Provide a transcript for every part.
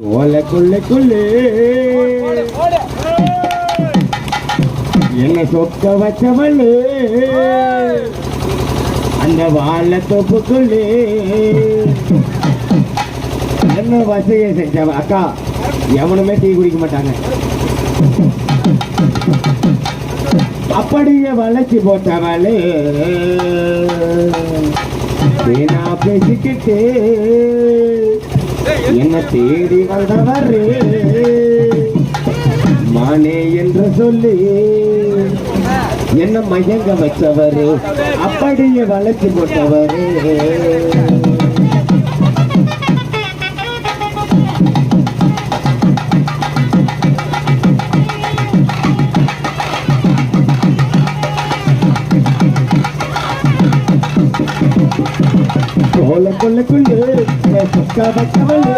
ஓலை கொள்ளை கொள்ளே. என்ன சொக்க வச்சவளே. அந்த வாழ தொப்புக்குள்ளே என்ன வசதியை செஞ்சவ? அக்கா எவனுமே டீ குடிக்க மாட்டாங்க. அப்படியே வளைச்சு போட்டவளே. வீணா பேசிக்கிட்டு. என்ன தேடி வந்தவரே. மானே என்று சொல்லி என்ன மயங்க வச்சவரே. அப்படியே வளைச்சு போட்டவரே. கோல கொள்ளுக்குள்ளே சொக்கா வச்சவளே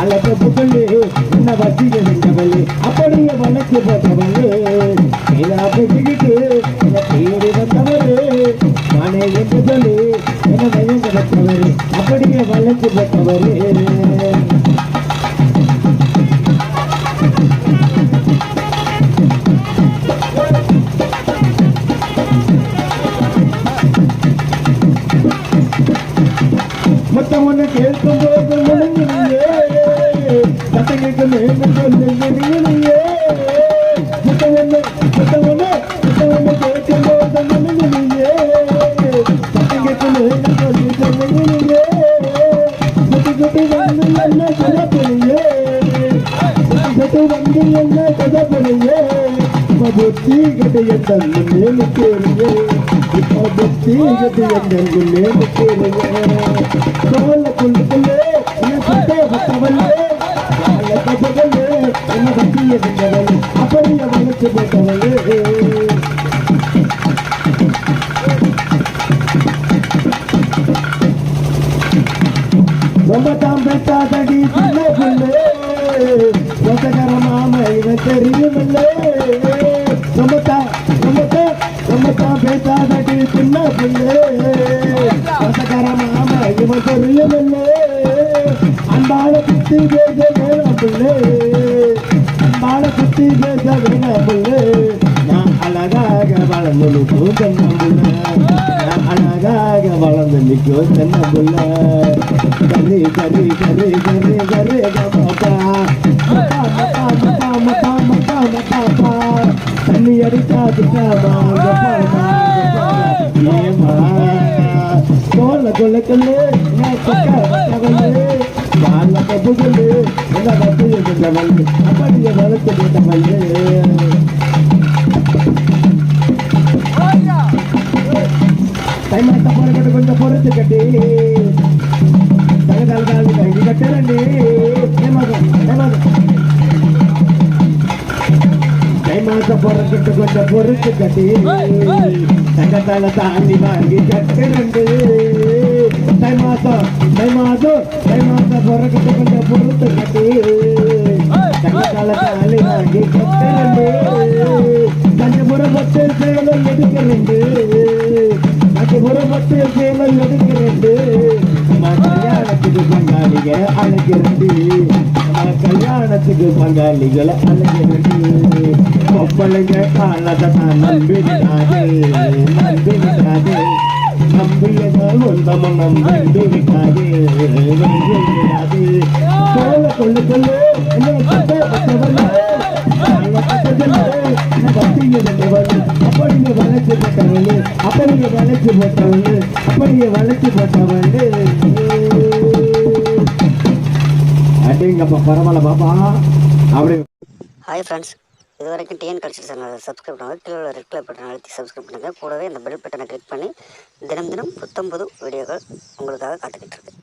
ஆள தொப்புக்குள்ளே என்ன வசிக செஞ்சவளே அப்படியே வளைச்சு போட்டவளே ஏதா பேசிக்கிட்டு என்ன தேடி வந்தவரே. நானே என்று சொல்லி என்ன மயங்க வச்சவரே அப்படியே வளைச்சு போட்டவரே ತಮ್ಮನ್ನು ಕೇಳ್ಕೊಂಡು ಮನೆಯೇ ಕತೆಗೆ ಮನೆಯೇ ಸುತ್ತವನ್ನು ಸುತ್ತವನ್ನು ಸುತ್ತವನ್ನು ಕೇಳ್ಕೊಂಡು ಮನೆಯೇ ಕತೆಗೆ ಮನೆಯೇ ಜೊತೆ ಜೊತೆ ಬಂದು ನನ್ನ ಕದ ಬೆಳೆಯೇ ಜೊತೆ ಬಂದು ನನ್ನ ಕದ ಬೆಳೆಯೇ ಭಕ್ತಿ ಗಡೆಯ ತಂದು ನೇಮು ಕೇಳಿಯೇ ಭಕ್ತಿ ಗಡೆಯ ತಂದು ನೇಮು ಕೇಳಿಯೇ தான் சின்ன பிள்ளை சொந்தக்கார மாம இவன் தெரியுமில்லே. ரொம்ப தான் ரொம்ப தான் சின்ன பிள்ளை சொந்தக்கார மாம இவன் தெரியுமில்லே. அன்பால குத்தி பேச வேணாம் பிள்ளை அன்பால குத்தி பேச வேணாம் பிள்ளை நான் அழகாக வளர்ந்து நிற்கும் தென்னம்புள்ள நான் அழகாக வளர்ந்து நிற்கும் தென்னம்புள்ள. கரு கரு கரு கரு கரு தண்ணி அடிச்சா கோல வாழ அப்படியே வளர்த்து போட்டவளே కట్టారండి తగదలగాలి ఇది కట్టారండి జయమాత పొర చుట్టుకొండ పొరుచు కట్టి. తగతల తాన్ని వారికి కట్టారండి దైమాత దైమాత దైమాత పొర చుట్టుకొండ పొరుచు కట్టి. తగతల తాన్ని వచ్చే கஞ்சபுரம் பத்து சேலம் எடுக்கிறண்டு கஞ்சபுரம் பத்து சேலம் எடுக்கிறண்டு நம்ம கல்யாணத்துக்கு பங்காளிக அழைக்கிறது நம்ம கல்யாணத்துக்கு பங்காளிகளை அழைக்கிறது பொம்பளைங்க காலத்தை நான் நம்பிவிடாதே நம்பிவிடாதே நம்பியதால் ஒன்றம நம்பி விட்டாதே நம்பி விடாதே சொல்ல கொள்ளு கொள்ளு என்ன அப்படியே வளைச்சு போட்டவங்க அப்படியே வளைச்சு போட்டவங்க அப்படிங்கப்பா பரவாயில்ல பாப்பா. அப்படி ஹாய் ஃப்ரெண்ட்ஸ் இது வரைக்கும் டிஎன் கல்ச்சர் சேனல் சப்ஸ்கிரைப் பண்ணுங்கள் கீழே உள்ள ரெட் கலர் பட்டன் அழுத்தி சப்ஸ்கிரைப் பண்ணுங்கள் கூடவே அந்த பெல் பட்டனை கிளிக் பண்ணி தினம் தினம் புத்தம்பது வீடியோக்கள் உங்களுக்காக காத்துக்கிட்டு இருக்கு.